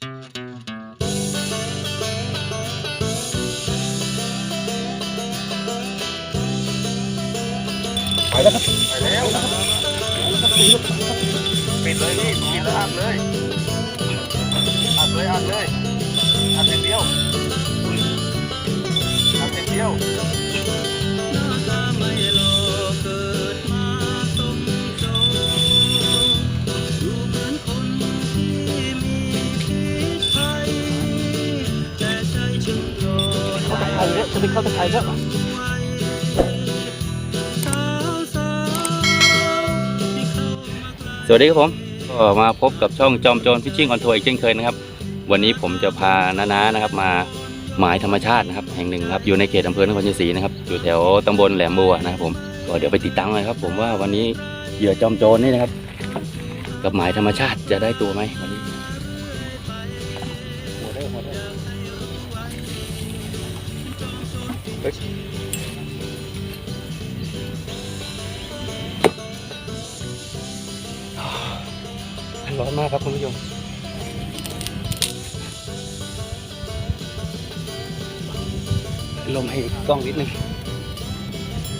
ไปแล้วครับไปแล้วปิดเลยพี่ปิดแล้วอัดเลยอัดเลยอัดเลยอัดเต็มเดียวอัดเต็มเดียว จะไปเข้าตะไคร้แล้วสวัสดีครับผมก็มาพบกับช่องจอมโจรฟิชชิ่งออนทัวร์อีกเช่นเคยนะครับ วันนี้ผมจะพาน้าๆนะครับ มาหมายธรรมชาตินะครับ แห่งหนึ่งครับอยู่ในเขตอำเภอนครชัยศรีนะครับอยู่แถวตำบลแหลมบัวนะครับผมก็เดี๋ยวไปติดตามเลยครับ ผมว่าวันนี้เหยื่อจอมโจรนี่นะครับ กับหมายธรรมชาติจะได้ตัวไหมวันนี้ ร้อนมากครับคุณผู้ชมลมให้กล้องนิดนึง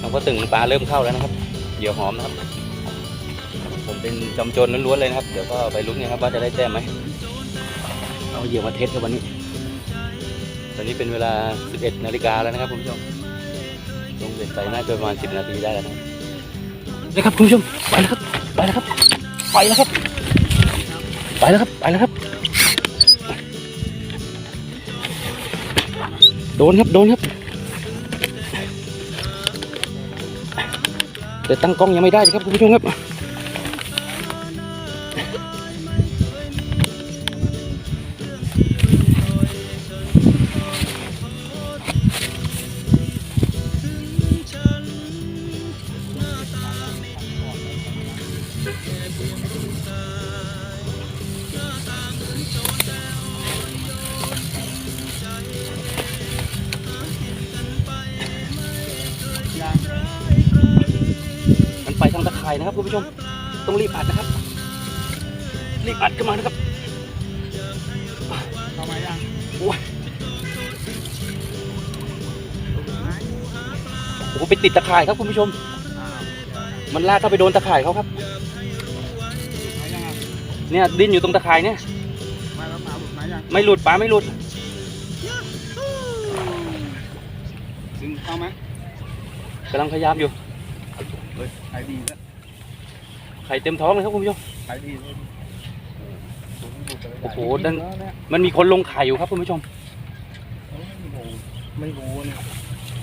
เราก็ตึงปลาเริ่มเข้าแล้วนะครับ เหยื่อหอมนะครับ ผมเป็นจอมโจรล้วนๆเลยนะครับ เดี๋ยวก็ไปลุ้นกันครับว่าจะได้แต้มไหม เอาเหยื่อมาเทสครับวันนี้ อนนี้เป็นเวลา 11 นาฬิกาแล้วนะครับคุณผู้ชมลงเบ็ดไปน่าจะประมาณ 10 นาทีได้แล้วนะครับนะครับคุณผู้ชมไปแล้วครับไปแล้วครับไปแล้วครับไปแล้วครับไปแล้วครับ โดนครับโดนครับ แต่ตั้งกล้องยังไม่ได้ครับคุณผู้ชมครับ ติดตะข่ายครับคุณผู้ชมอ้าวมันลากเข้าไปโดนตะข่ายเขาครับมายังอะเนี่ยดิ้นอยู่ตรงตะข่ายเนี่ยมาแล้วมาหลุดมายังไม่หลุดปลาไม่หลุดดึงเข้าไหมกำลังพยายามอยู่เฮ้ยขายดีแล้วไข่เต็มท้องเลยครับคุณผู้ชมขายดีเลยโอ้โหดันมันมีคนลงไข่อยู่ครับคุณผู้ชม ไม่รู้เนี่ย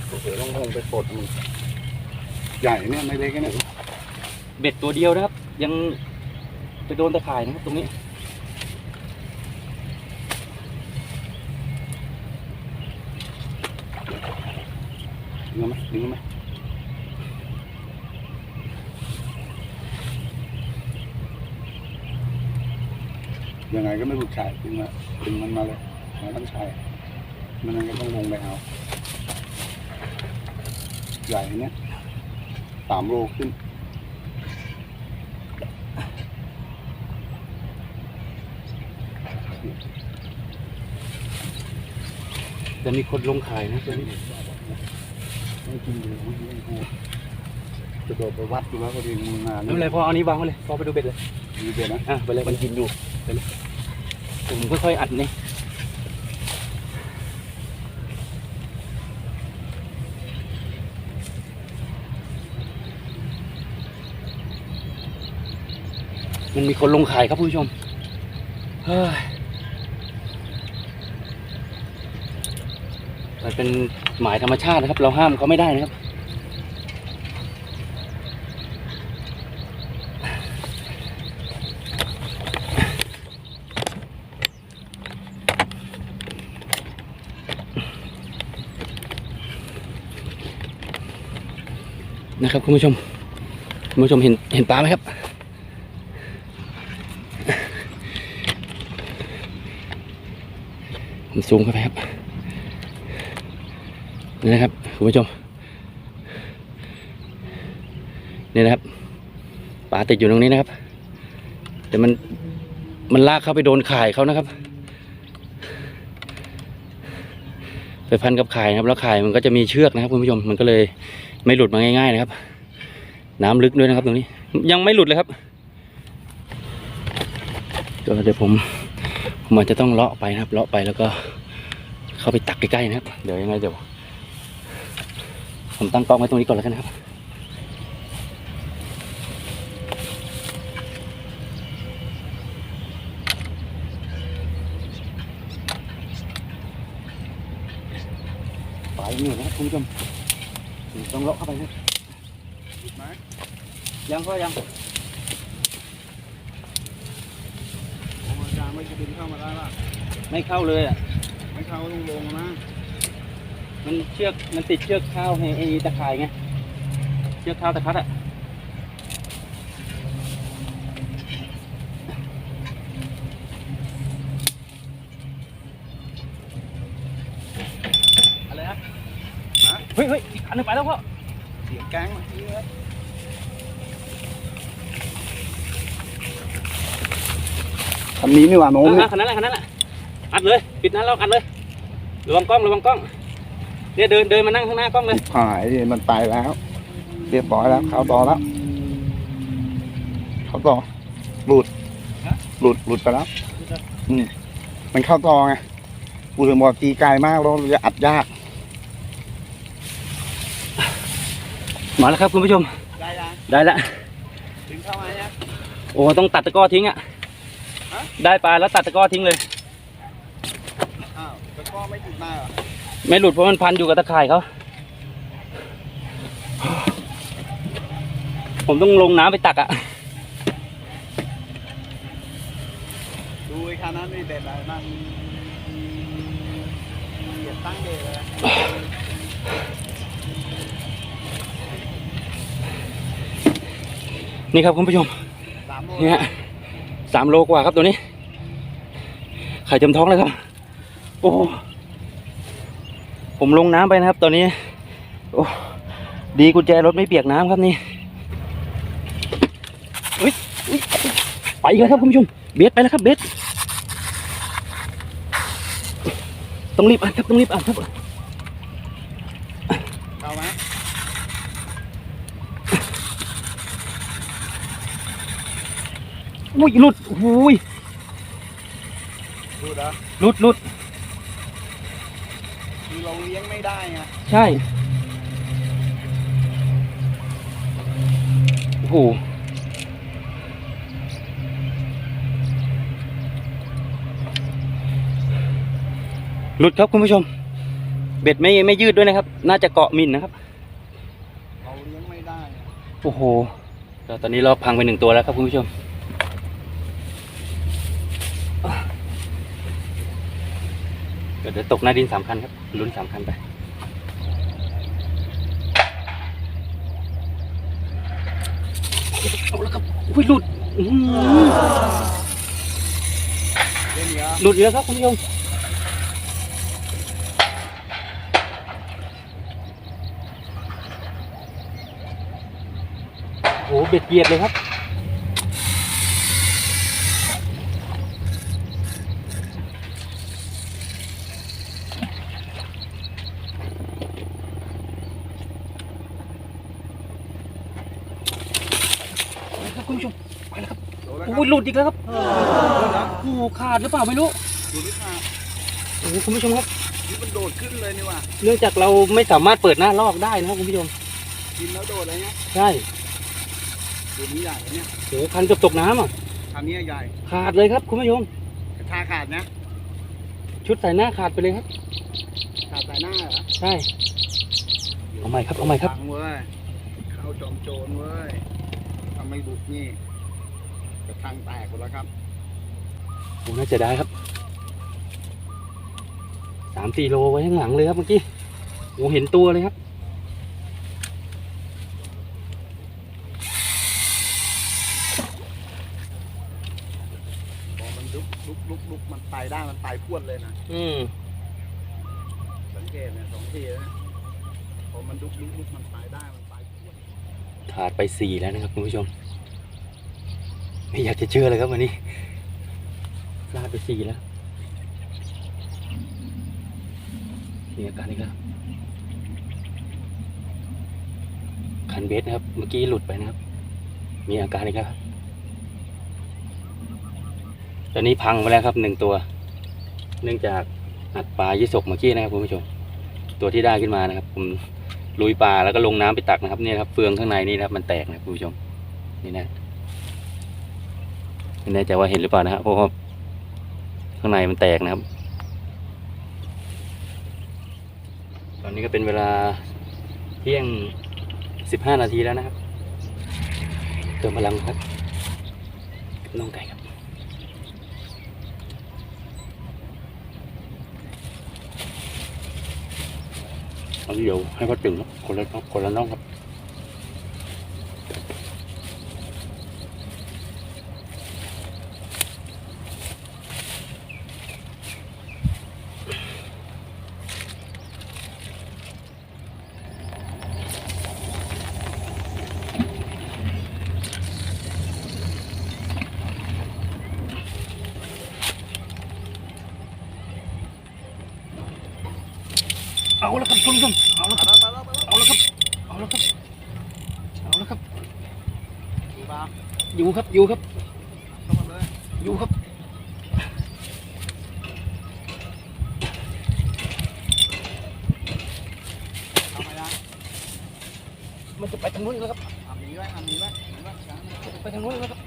โอ้โหต้องลงไปปลดมันใหญ่เนี่ยไม่เล็กเนี่ยเบ็ดตัวเดียวนะครับ ยังไปโดนตะข่ายนะครับตรงนี้ดึงไหมดึงไหมยังไงก็ไม่หลุดชายดึงมาดึงมันมาเลยมาทั้งชายมันงั้นก็ต้องลงไปเอา ใหญ่เนี่ยสามโลขึ้น จะมีคนลงไข่นะตัวนี้ไม่กินเลยไม่กินกูจะโดดไปวัดดูแล้วก็ดีมืองานไม่เป็นไรพอเอานี้วางไว้เลยพอไปดูเบ็ดเลยมีเดียวนะอะไปเลยมันกินอยู่ไปเลยผมค่อยๆอัดนี่ มันมีคนลงขายครับผู้ชมเฮ้ยมันเป็นหมายธรรมชาตินะครับ เราห้ามเขาไม่ได้นะครับ นะครับคุณผู้ชม คุณผู้ชมเห็นเห็นปลาไหมครับ ซูมเข้าไปครับนี่นะครับคุณผู้ชมนี่นะครับปลาติดอยู่ตรงนี้นะครับ แต่มันมันลากเข้าไปโดนข่ายเขานะครับ ไปพันกับข่ายครับ แล้วข่ายมันก็จะมีเชือกนะครับคุณผู้ชมมันก็เลยไม่หลุดมาง่าย ๆ นะครับ น้ำลึกด้วยนะครับ ตรงนี้ ยังไม่หลุดเลยครับก็เดี๋ยวผม มอาจจะต้องเลาะไปนะครับ เลาะไปแล้วก็เข้าไปตักใกล้ๆนะครับ เดี๋ยวยังไงเดี๋ยวผมตั้งกล้องไว้ตรงนี้ก่อนแล้วกันนะครับไปนี่นะครับคุณผู้ชมต้องเลาะเข้าไปนะถูกไหมยังก็ยังของ อาจารย์ไม่จะดึงเข้ามาได้ป่ะไม่เข้าเลยอะ ไม่เข้าก็ต้องลงนะ มันเชือก มันติดเชือกข้าวให้ไอ้ตะข่ายไง เชือกข้าวตะคัดอะอะไรฮะเฮ้ยเฮ้ยอีกอันหนึงไปแล้วพ่อ เสียงแก๊งเมื่อกี้เลย คันนี้นี่หว่าโน้มอะเนี่ยอะคันนั้นแหละคันนั้นแหละอัดเลย ปิดนั้นแล้วอัดเลยระวังกล้องระวังกล้องเนี่ยเดินเดินมานั่งข้างหน้ากล้องเลยหายดิมันไปแล้ว เรียบร้อยแล้วเข้าต่อแล้วเข้าต่อหลุดหลุดหลุดไปแล้ว อืมมันเข้าต่อไงกูถึงบอกตีไกลมากแล้วจะอัดยากมาแล้วครับคุณผู้ชม ได้ยังได้ละดึงเข้ามาเนี่ยโอ้ต้องตัดตะกร้อทิ้งอะฮะ ได้ปลาแล้วตัดตะกร้อทิ้งเลย อ้าวตะกร้อไม่ติดมาเหรอไม่หลุดเพราะมันพันอยู่กับตะข่ายเขา ผมต้องลงน้ำไปตักอะดูไอ้คันนั้นนี่เด็ดอะไรมากเหยียบตั้งเด็ดเลยนี่ครับคุณผู้ชม สามโล เนี่ย สามโลกว่าครับตัวนี้ ไข่เต็มท้องเลยครับ โอ้ผมลงน้ำไปนะครับ ตอนนี้ โอ้ดีกุญแจรถไม่เปียกน้ำครับนี่อุ๊ยอุ๊ยไปอีกแล้วครับคุณผู้ชม เบสไปแล้วครับเบสต้องรีบอ่านครับต้องรีบอ่านครับ เข้าไหม อุ้ยหลุดอุ้ยดูนะหลุดหลุดคือเราเลี้ยงไม่ได้ไงใช่โอ้โหหลุดครับคุณผู้ชม เบ็ดไม่ไม่ยืดด้วยนะครับ น่าจะเกาะมินนะครับเราเลี้ยงไม่ได้ไงโอ้โหก็ตอนนี้เราพังไปหนึ่งตัวแล้วครับคุณผู้ชม เดี๋ยวตกหน้าดินสามคันครับ ลุ้นสามคันไปเอาแล้วครับอุ้ยหลุดหลุดอีกแล้วครับคุณผู้ชมโอ้โหเบ็ดเหยียดเลยครับ ไปแล้วครับคุณผู้ชม ไปแล้วครับ โดนแล้วค โอ้ รับ ย หลุดอีกแล้วครับโดนแล้วโอ้โหขาดหรือเปล่าไม่รู้ดูดิค่ะโอ้โหคุณผู้ชมครับ นี่มันโดดขึ้นเลยนี่ว่ะเนื่องจากเราไม่สามารถเปิดหน้าลอกได้นะครับคุณผู้ชมกินแล้วโดดเลยเนี่ยใช่ดูนี้ใหญ่เลยเนี่ยโอ้โหคันเกับตกน้ำอะคันนี้ใหญ่ขาดเลยครับคุณผู้ชมกระชาขาดนะ ชุดใส่หน้าขาดไปเลยครับ ขาดสายหน้าเหรอใช่เอาใหม่ครับเอาใหม่ครับ ฟังเว้ย เข้าจอมโจรเว้ยทำไม่บุกนี่ กระทังแตกหมดแล้วครับโอ้น่าจะได้ครับสามสี่โลไว้ข้างหลังเลยครับเมื่อกี้โอ้เห็นตัวเลยครับพอมันลุกลุกลุกลุกมันไปได้มันไปพรวดเลยนะ อืมสังเกตเนี่ยสองทีแล้วนะพอมันลุกลุกลุกมันไปได้มันไปพรวดขาดไปสี่แล้วนะครับคุณผู้ชม ไม่อยากจะเชื่อเลยครับวันนี้พลาดไปสี่แล้วมีอาการอีกแล้วคันเบสนะครับ เมื่อกี้หลุดไปนะครับ มีอาการอีกแล้วครับตอนนี้พังไปแล้วครับหนึ่งตัว เนื่องจากหัดปลายี่สกเมื่อกี้นะครับคุณผู้ชม ตัวที่ได้ขึ้นมานะครับ ผมลุยปลาแล้วก็ลงน้ำไปตักนะครับเนี่ยครับเฟืองข้างในนี่นะครับ มันแตกนะคุณผู้ชมนี่นะ ไม่แน่ใจว่าเห็นหรือเปล่านะครับเพราะว่าข้างในมันแตกนะครับ ตอนนี้ก็เป็นเวลาเที่ยงสิบห้านาทีแล้วนะครับ เติมพลังครับน้องไก่ครับเอาเดี๋ยวให้พ่อตึงครับคนละน้องคนละน้องครับ เอาละครับคุณผู้ชมเอาละครับเอาละครับเอาละครับเอาละครับ อยู่ครับอยู่ครับมันจะไปทางนู้นแล้วครับไปทางนู้นแล้วครับ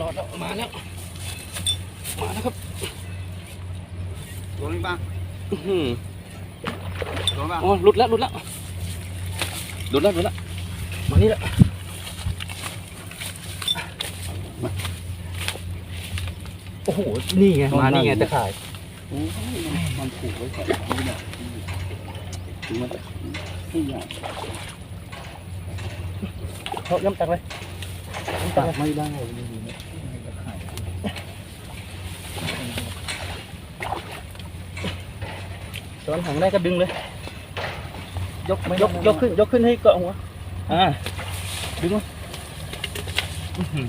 รอดแล้วมาแล้ว มาแล้วครับโดนหรือเปล่า โดนเปล่าอ๋อหลุดแล้วหลุดแล้วหลุดแล้วหลุดแล้วมานี่แล้วมาโอ้โห นี่ไง มานี่ไงตะข่ายโอ้ยมันผูกไว้ก่อนนี่แหละถึงมันจะไม่ใหญ่เขาย่ำตักเลยย่ำตัตักกเลยไม่ได้ดีๆนะตะข่าย ตอนหังได้ก็ดึงเลยยกยกยกขึ้นยกขึ้นให้เกาะหัวอ่าดึงมาอื้อหือ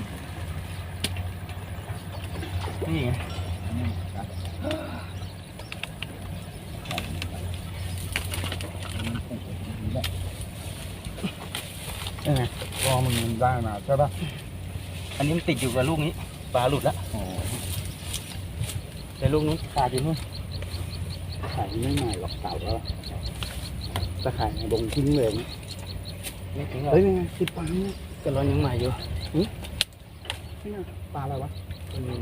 นี่ไงรอมันได้มาใช่ป่ะอันนี้มันติดอยู่กับลูกนี้ปลาหลุดแล้วอ๋อแต่ลูกนู้นขาดอยู่นู่นขาย ไม่ใหม่หรอกเก่าแล้วตะข่ายลงทิ้งเลยนะไม่ถึงหรอกเฮ้ยเป็นไงติดปลาเนี่ยก็ร้อนยังใหม่อยู่เนี่ยปลาอะไรวะอืม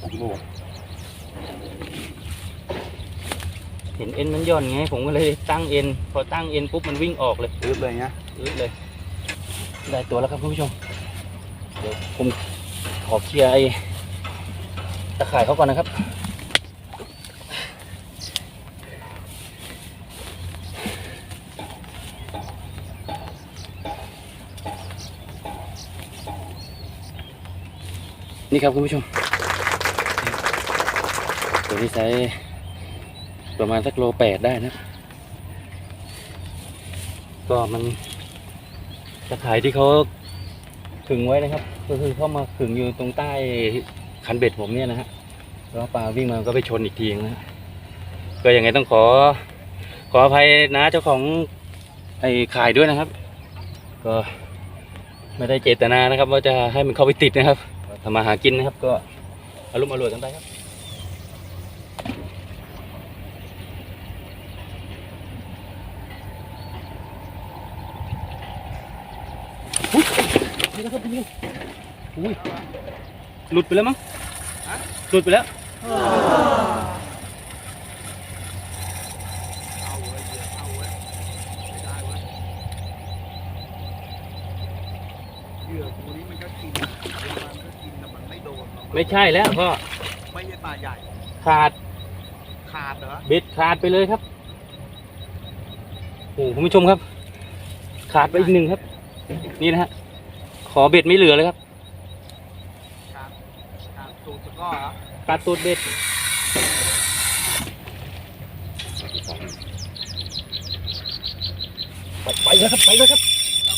โอ้โหเห็นเอ็นมันย่อนไง ผมก็เลยตั้งเอ็น พอตั้งเอ็นปุ๊บมันวิ่งออกเลยอึดเลยเงี้ยอึดเลย ได้ตัวแล้วครับคุณผู้ชม เดี๋ยวผมขอเคลียร์ไอ้ ตะข่ายเขาก่อนนะครับ นี่ครับคุณผู้ชมตัวนี้ไซส์ประมาณสักโลแปดได้นะ ก็มันตะข่ายที่เขาขึงไว้นะครับ ก็คือเข้ามาขึงอยู่ตรงใต้ คันเบ็ดผมเนี่ยนะฮะแล้วปลาวิ่งมาก็ไปชนอีกทีนึงนะฮะก็ยังไงต้องขอ ขออภัยนะเจ้าของไอ้ขายด้วยนะครับ ก็ไม่ได้เจตนานะครับ ว่าจะให้มันเข้าไปติดนะครับทำมาหากินนะครับ ก็อารมณ์อร่วยกันไปครับนี่ครับพี่อุ้ยหลุดไปแล้วมั้ง หลุดไปแล้วไม่ใช่แล้วพ่อไม่ใช่ปลาใหญ่ ขาด ขาดเหรอ เบ็ดขาดไปเลยครับ โอ้โหคุณผู้ชมครับ ขาดไปอีกหนึ่งครับ นี่นะฮะ ขอเบ็ดไม่เหลือเลยครับ ขาดขาดตูดตะกร้ อเหรอขาดตูดเบ็ดแล้วครับไปแล้วครับ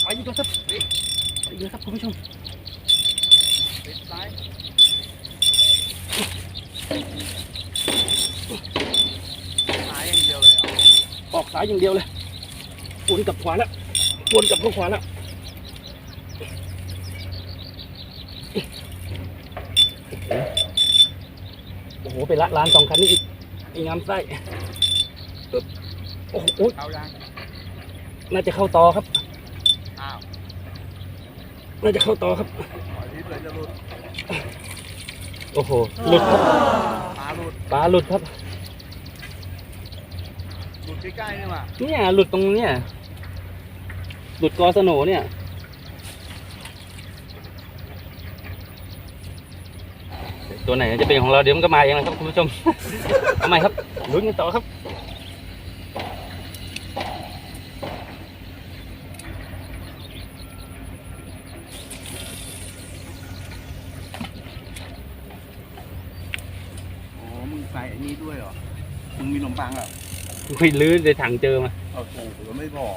ไปอีกแล้วครับไปอีกแล้วครับคุณผู้ชมปิดซ้ายซ้ายอย่างเดียวเลยเหรอออกซ้ายอย่างเดียวเลยวนกลับขวาแล้ววนกลับเข้าขวาแล้วโอ้โห ไปละลานสองคันนี้อีกอีกงามไส้ปึ๊บโอ้โหอุ๊ยเข้ายังน่าจะเข้าต่อครับ อ้าวน่าจะเข้าต่อครับ ปล่อยนิดเลยจะหลุดโอ้โหหลุดครับปลาหลุดปลาหลุดครับ หลุดใกล้ๆนี่ว่ะเนี่ยหลุดตรงเนี้ยหลุดกอสโหนเนี่ย ตัวไหนจะเป็นของเราเดี๋ยวมันก็มาเองนะครับคุณผู้ชมเอาใหม่ครับลุ้นกันต่อครับอ๋อมึงใส่อันนี้ด้วยเหรอ มึงมีขนมปังเหรอคุยลื้อในถังเจอมาโอ้โหแล้วไม่บอก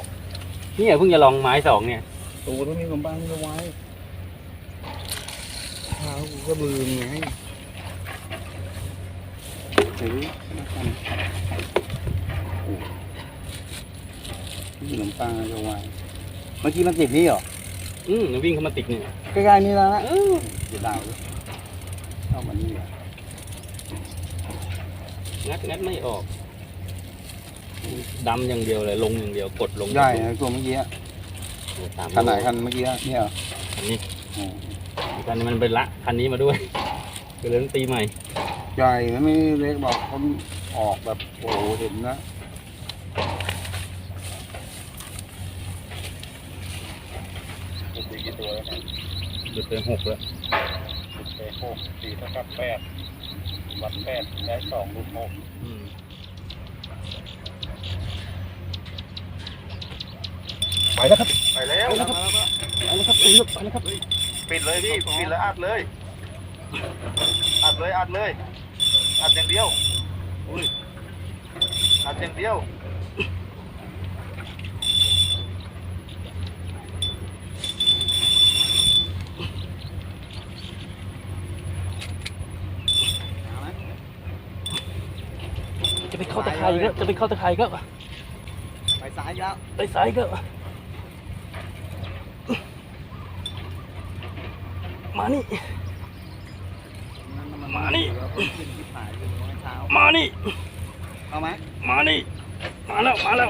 เนี่ยเพิ่งจะลองไม้สองเนี่ยตัวต้องมีขนมปังเอาไว้เท้ากูก็บืนไง ถือมาทำโอ้มีขนมปังเอาไว้เมื่อกี้มันติดนี่เหรอ อืมวิ่งเข้ามาติดเนี่ยใกล้ๆนี่แล้วนะเดี๋ยวดาวเลยเข้ามานี่เหรองัดงัดไม่ออกดำอย่างเดียวเลยลงอย่างเดียวกดลงได้นะตัวเมื่อกี้อะตามคันไหนคันเมื่อกี้อะเนี่ยเหรออันนี้โอ้คันนี้มันเป็นละคันนี้มาด้วยก็เลยต้องตีใหม่ ใหญ่นะไม่เล็กบอกเขาออกแบบโอ้โหเห็นนะตีกี่ตัวแล้วเนี่ยหลุดไปหกแล้วเตะหกสี่เท่ากับแปดวัดแปดได้สองลูกหกอืมไปแล้วครับ ไปแล้วไปแล้วครับไปแล้วครับไปแล้วไปแล้วครับ ปิดเลยพี่ ปิดแล้วอัดเลย อัดเลยอัดเลย อัดอย่างเดียวอุ้ยอัดอย่างเดียวจะไปเข้าตะไคร้ก็จะไปเข้าตะไคร้ก็ไปซ้ายแล้วไปซ้ายก็มานี่มานี่มา นี่เอาไหมมานี่มาแล้วมาแล้ว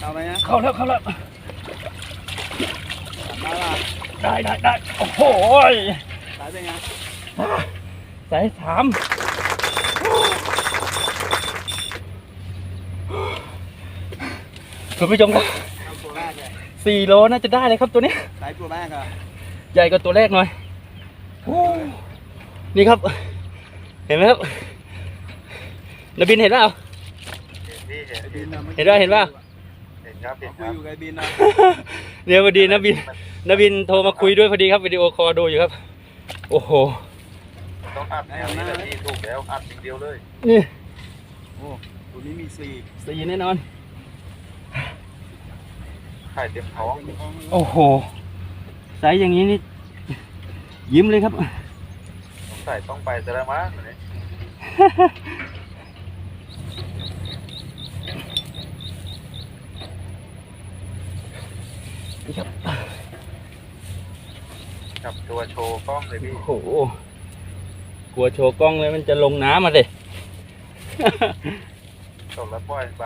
เอาไหมนะเข้าแล้วเข้าแล้วได้ละได้ได้ได้โอ้โหยสายเป็นไงสายสามคุณผู้ชมครับเอาตัวแรกเลยสี่โลน่าจะได้เลยครับตัวนี้สายตัวแรกเหรอะใหญ่กว่าตัวแรกหน่อยโอ้นี่ครับ เห็นไหมครับ นบินเห็นเปล่าพี่เห็นบินนะเห็นป่ะเห็นป่ะเห็นครับเห็นครับอยู่กับบินนะเดี๋ยวพอดีนบินนบินโทรมาคุยด้วยพอดีครับวิดีโอคอลดูอยู่ครับ โอ้โหต้องอัดแนวนี้แหละพี่ถูกแล้วอัดอย่างเดียวเลยนี่โอ้ตัวนี้มีสี่สี่แน่นอน ไข่เต็มท้องโอ้โหไซส์อย่างนี้นี่ยิ้มเลยครับ สงสัยต้องไปแต่ละมั้งเนี่ย ครับจับตัวโชว์กล้องเลยพี่ โอ้โหกลัวโชว์กล้องเลยมันจะลงน้ำมาเด็จบแล้วปล่อยไป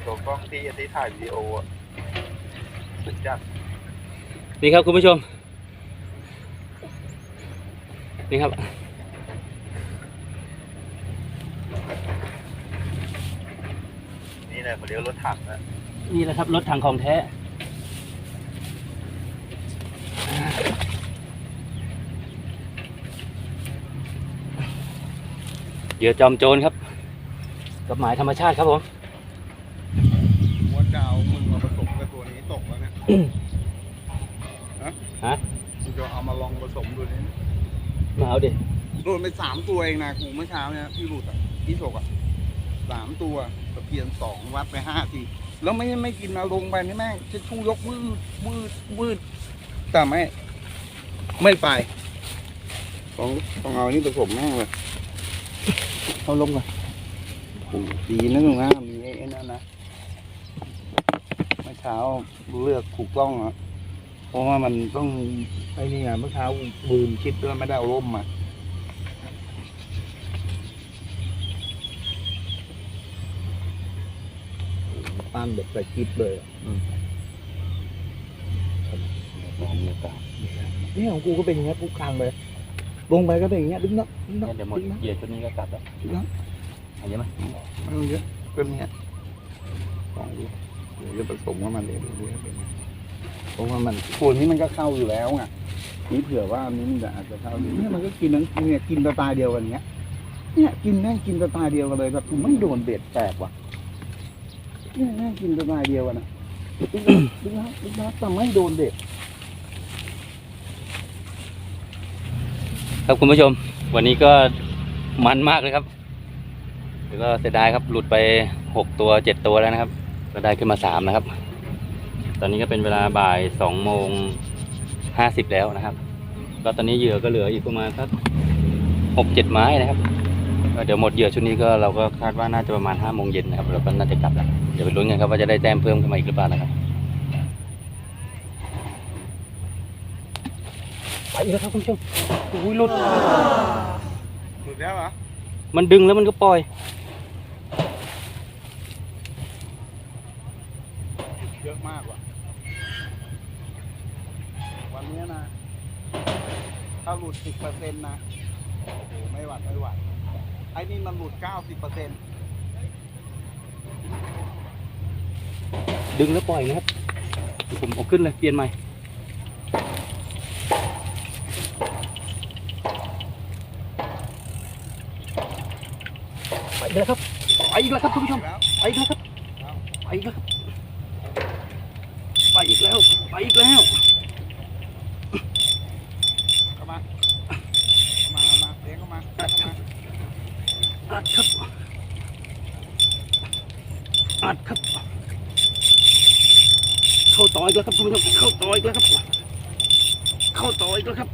โชว์กล้องที่ที่ถ่ายวิดีโออะสุดจัดนี่ครับคุณผู้ชม นี่ครับ นี่แหละมาเลี้ยวรถถังนะ นี่แหละครับรถถังของแท้เหยื่อจอมโจรครับ กับหมายธรรมชาติครับผมว่าจะเอามึงมาผสมกับตัวนี้ตกแล้วเนี่ยฮะฮะมึงจะเอามาลองผสมดูนี่มาเอาดิโดนไปสามตัวเองนะกูเมื่อเช้าเนี่ยพี่หลุดอะพี่ฉกอะสามตัวแบบเกียนสองวัดไปห้าที แล้วไม่ไม่กินเอาลงไปนี่แม่งจะชูยกวืดวืดวืดแต่ไม่ไม่ไปต้องต้องเอานี่ผสมแม่งเลยเอาลงก่อนโอ้ดีนะลุงนะมีไอ้นั่นนะเมื่อเช้าเลือกถูกต้องอะเพราะว่ามันต้องไอ้นี่ไงเมื่อเช้าบืมคิดด้วยไม่ได้เอาร่มมา ปั้นแบบใส่กิ๊บเลยมองไม่ตานี่ของกูก็เป็นอย่างเงี้ยกูคางเลยลงไปก็เป็นอย่างเงี้ยดึงนักดึงนักเดี๋ยวหมดดึงนักเหยียดชุดนี้ก็กลับแล้วดึงนักเอาเยอะไหมไม่ต้องเยอะเป็นเนี้ยสองลูกเดี๋ยวจะผสมว่ามันเรื่อยๆไปเรื่อยๆเพราะว่ามันส่วนนี้มันก็เข้าอยู่แล้วไงนี่เผื่อว่าอันนี้มันจะอาจจะเข้าอยู่เนี่ยมันก็กินทั้งเนี่ยกินสไตล์เดียวกันเนี้ยเนี่ยกินแม่งกินสไตล์เดียวกันเลยแบบไม่โดนเบ็ดแตกว่ะ เนี่ยแม่งกินสไตล์เดียวกันนะดึงนักดึงนักดึงนักแต่ไม่โดนเบ็ดครับคุณผู้ชม วันนี้ก็มันมากเลยครับแต่ก็เสียดายครับหลุดไปหกตัวเจ็ดตัวแล้วนะครับก็ได้ขึ้นมาสามนะครับ ตอนนี้ก็เป็นเวลาบ่ายสองโมงห้าสิบแล้วนะครับก็ตอนนี้เหยื่อก็เหลืออีกประมาณสักหกเจ็ดไม้นะครับ ก็เดี๋ยวหมดเหยื่อชุดนี้ก็เราก็คาดว่าน่าจะประมาณห้าโมงเย็นนะครับเราก็น่าจะกลับแล้วเดี๋ยวไปลุ้นกันครับว่าจะได้แต้มเพิ่มขึ้นมาอีกหรือเปล่านะครับไปอีกแล้วครับคุณผู้ชมโอ้ยหลุดหลุดแล้วเหรอมันดึงแล้วมันก็ปล่อยเยอะมากว่ะวันนี้นะถ้าหลุดสิบเปอร์เซ็นต์นะโอ้โหไม่หวัดไม่หวัดไอ้นี่มันหลุดเก้าสิบเปอร์เซ็นต์ดึงแล้วปล่อยนะครับเดี๋ยวผมเอาขึ้นเลยเปลี่ยนใหม่ไปอีกแล้วครับไปอีกแล้วครับคุณผู้ชมแล้วไปอีกแล้วครับไปอีกแล้วครับ ไปอีกแล้ว ไปอีกแล้ว เข้ามาเข้ามาเข้ามาเลี้ยงเข้ามาเข้ามา อัดครับ อัดครับ เข้าต่ออีกแล้วครับคุณผู้ชมเข้าต่ออีกแล้วครับ เข้าต่ออีกแล้วครับ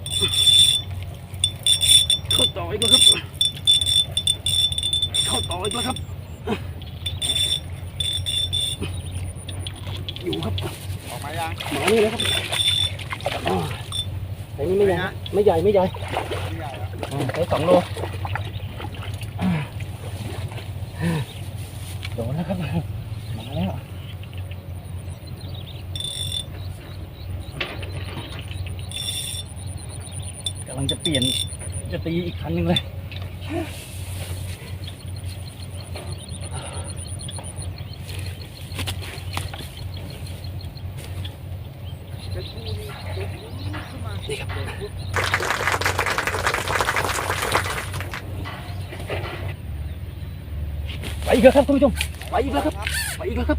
เข้าต่ออีกแล้วครับ เข้าต่ออีกแล้วครับ อยู่ครับออกมายังหมานี่นะครับอ๋อแต่นี่ไม่ใหญ่นะไม่ใหญ่ไม่ใหญ่ไม่ใหญ่แล้วอืมใช้สองโลโดนแล้วครับ มาแล้ว กำลังจะเปลี่ยน จะตี อีกคันหนึ่งเลยจะชูนี่จะชูขึ้นมานี่ครับไปอีกแล้วครับคุณผู้ชมไปอีกแล้วครับไปอีกแล้วครับ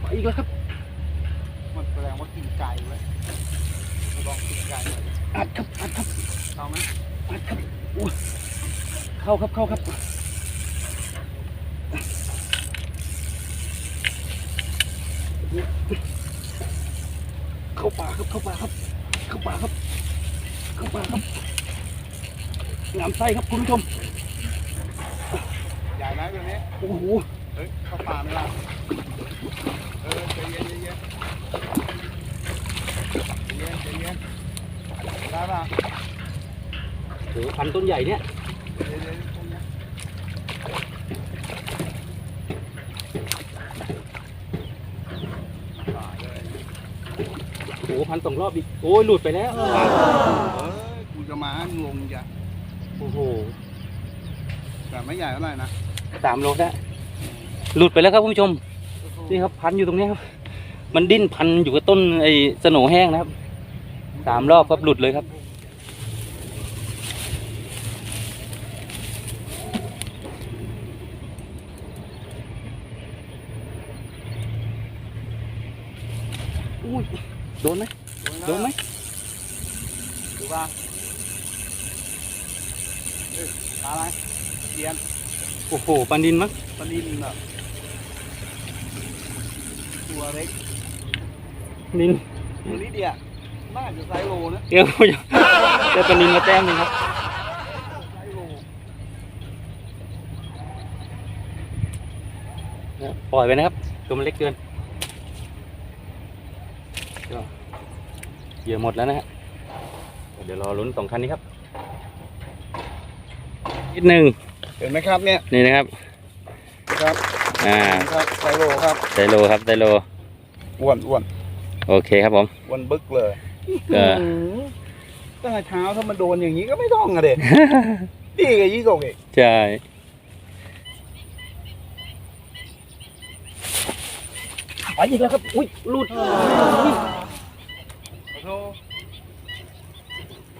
ไปอีกแล้วครับมันแสดงว่ากินไก่เว้ยลองกินไก่อัดครับอัดครับเอาไหมอัดครับอุ๊ย เข้าครับเข้าครับเข้าป่าครับเข้าป่าครับ เข้าป่าครับ เข้าป่าครับงามไส้ครับคุณผู้ชมใหญ่ไหมแบบนี้โอ้โหเฮ้ยเข้าป่าไหมล่ะเออใจเย็นใจเย็นใจเย็นใจเย็นได้ป่ะ โอ้โห พันต้นใหญ่เนี่ยใจเย็นตรงเนี้ยป่าเลยโอ้โหพันสองรอบดิโอ้ยหลุดไปแล้ว เออกูจะมางงจ้ะโอ้โหแต่ไม่ใหญ่เท่าไหร่นะสามโลได้หลุดไปแล้วครับคุณผู้ชม นี่ครับพันอยู่ตรงนี้ครับ มันดิ้นพันอยู่กับต้นไอ้สโหนแห้งนะครับ สามรอบครับหลุดเลยครับ อุ้ย โดนไหมโดนไหมดูป่ะเอ้ยปลาอะไรเทียนโอ้โหปันดินมั้งปลานินแบบตัวเล็กนินตัวนี้เดียน่าจะไซส์โลนะเดี๋ยวผมจะเดี๋ยวตัวนินมาแต้มหนึงครับไซส์โลปล่อยไปนะครับตัวมันเล็กเกิน เหยื่อหมดแล้วนะฮะเดี๋ยวรอลุ้นสองคันนี้ครับนิดหนึ่งเห็นไหมครับเนี่ยนี่นะครับ ครับอ่าครับไซส์โลครับไดโลครับไดโลอ้วนอ้วนโอเคครับผมอ้วนบึกเลยเออตั้งแต่เช้าถ้ามันโดนอย่างนี้ก็ไม่ต้องอะเด็กดีกับยี่สกอีกใช่ไปอีกแล้วครับ อุ้ยหลุด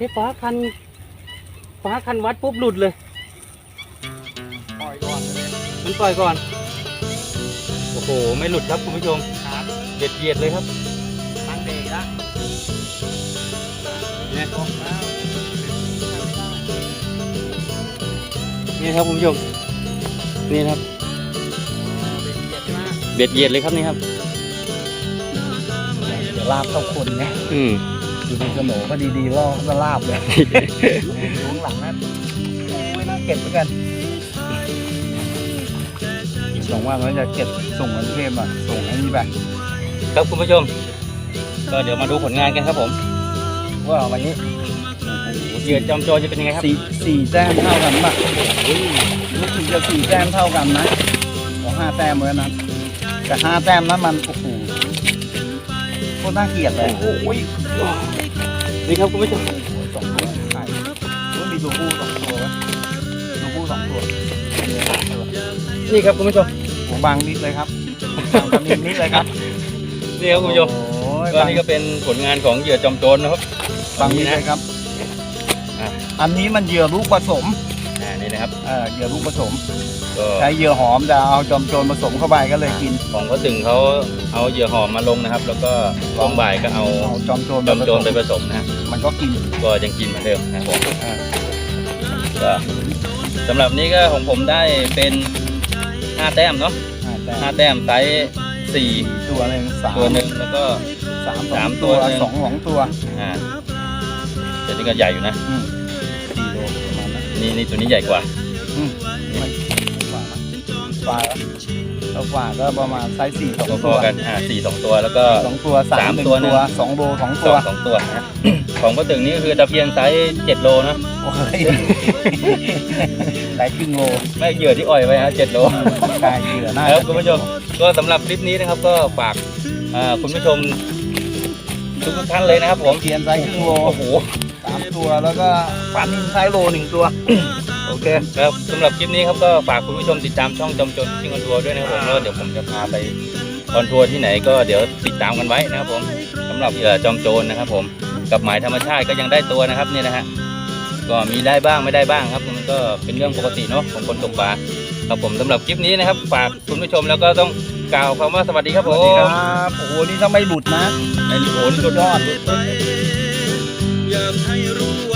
เทฟ้าคัน ฟ้าคันวัดปุ๊บหลุดเลย ปล่อยก่อนเลยมันปล่อยก่อน โอ้โห ไม่หลุดครับคุณผู้ชมเด็ดเยียดเลยครับ ตั้งเบรกละเนี่ยนี่ครับคุณผู้ชม นี่นะครับเบ็ดเหยียดเลยครับนี่ครับ เดี๋ยวลาบเข้าคนไงอืม อยู่ในสมองก็ดีๆล่อก็ลาบเลยอยู่ข้างหลังนะไม่น่าเก็บเหมือนกันสองว่ามันจะเก็บส่งกรุงเทพอะส่งไอ้นี่ไปครับคุณผู้ชม ก็เดี๋ยวมาดูผลงานกันครับผม ว่าวันนี้เหยื่อจอมโจรจะเป็นยังไงครับสี่สี่แต้มเท่ากันป่ะรู้สึกจะสี่แต้มเท่ากันนะขอห้าแต้มเหมือนนั้นแต่ห้าแต้มนั้นมันโอ้โหโคตรน่าเกลียดเลยโอ้ย นี่ครับคุณผู้ชมสองตัวใช่มันมีตัวผู้สองตัวไหมตัวผู้สองตัว นี่ครับคุณผู้ชมผมบางนิดเลยครับบางกันนิดนิดเลยครับนี่ครับคุณผู้ชมโอ้ยก็บางนี่ก็เป็นผลงานของเหยื่อจอมโจรนะครับบางนิดเลยครับอะอันนี้มันเหยื่อลูกผสมอ่านี่นะครับเออเหยื่อลูกผสม ก็ใช้เหยื่อหอมจะเอาจอมโจรผสมเข้าไปก็เลยกิน ของเขาถึงเขาเอาเหยื่อหอมมาลงนะครับ แล้วก็ลองบ่ายก็เอาเอาจอมโจรจอมโจรไปผสผสมนะฮะมันก็กินก็ยังกินเหมือนเดิมนะครับผมอ่าก็สำหรับนี้ก็ของผมได้เป็นห้าแต้มเนาะอ่าแต่ห้าแต้มไซส์สี่ตัวหนึ่งสามตัวหนึ่งแล้วก็ สามสสาอมงตัตัววหนึ่ง สองสองตัวอ่าเดี๋ยวนี้ก็ใหญ่อยู่นะ อืมสี่โลประมาณนั้นนี่นี่ตัวนี้ใหญ่กว่า อืมไม่กว่า ปลาแล้วกว่าก็ประมาณไซส์สี่สองก็พตัอวกันอ่าสี่สองตัวแล้วก็ สองตัวสาสามมหนึ่งตัวหนึ่งตัวสองโลสองสตัอวงสองตัวนะ ของพ่อตึงนี่ก็คือตะเพียนไซส์เจ็ดโลนะโอ้ยได้ครึ่งโลไม่เหยื่อที่อ่อยไว้ฮะเจ็ดโลได้เหยื่อน่าครับคุณผู้ชมก็สำหรับคลิปนี้นะครับก็ฝากอ่าคุณผู้ชมทุกท่านเลยนะครับผมเทียนไซส์ครึ่งโลโอ้โหสามตัวแล้วก็ปลานินไซส์โลหนึ่งตัว โอเคครับสำหรับคลิปนี้ครับก็ฝากคุณผู้ชมติดตามช่องจอมโจรชิงออนทัวร์ด้วยนะครับผมแล้วเดี๋ยวผมจะพาไปออนทัวร์ที่ไหนก็เดี๋ยวติดตามกันไว้นะครับผมสำหรับเหยื่อจอมโจรนะครับ ผมกับหมายธรรมชาติก็ยังได้ตัวนะครับเนี่ยนะฮะก็มีได้บ้างไม่ได้บ้างครับมันก็เป็นเรื่องปกติเนาะของคนตกปลาครับผมสำหรับคลิปนี้นะครับ ฝากคุณผู้ชมแล้วก็ต้องกล่าวคำว่าสวัสดีครับสผวัมสดีครับโอ้โหนี่ถ้าไม่หลุดนะไอ้โหนี่สุดยอดอยากให้รู้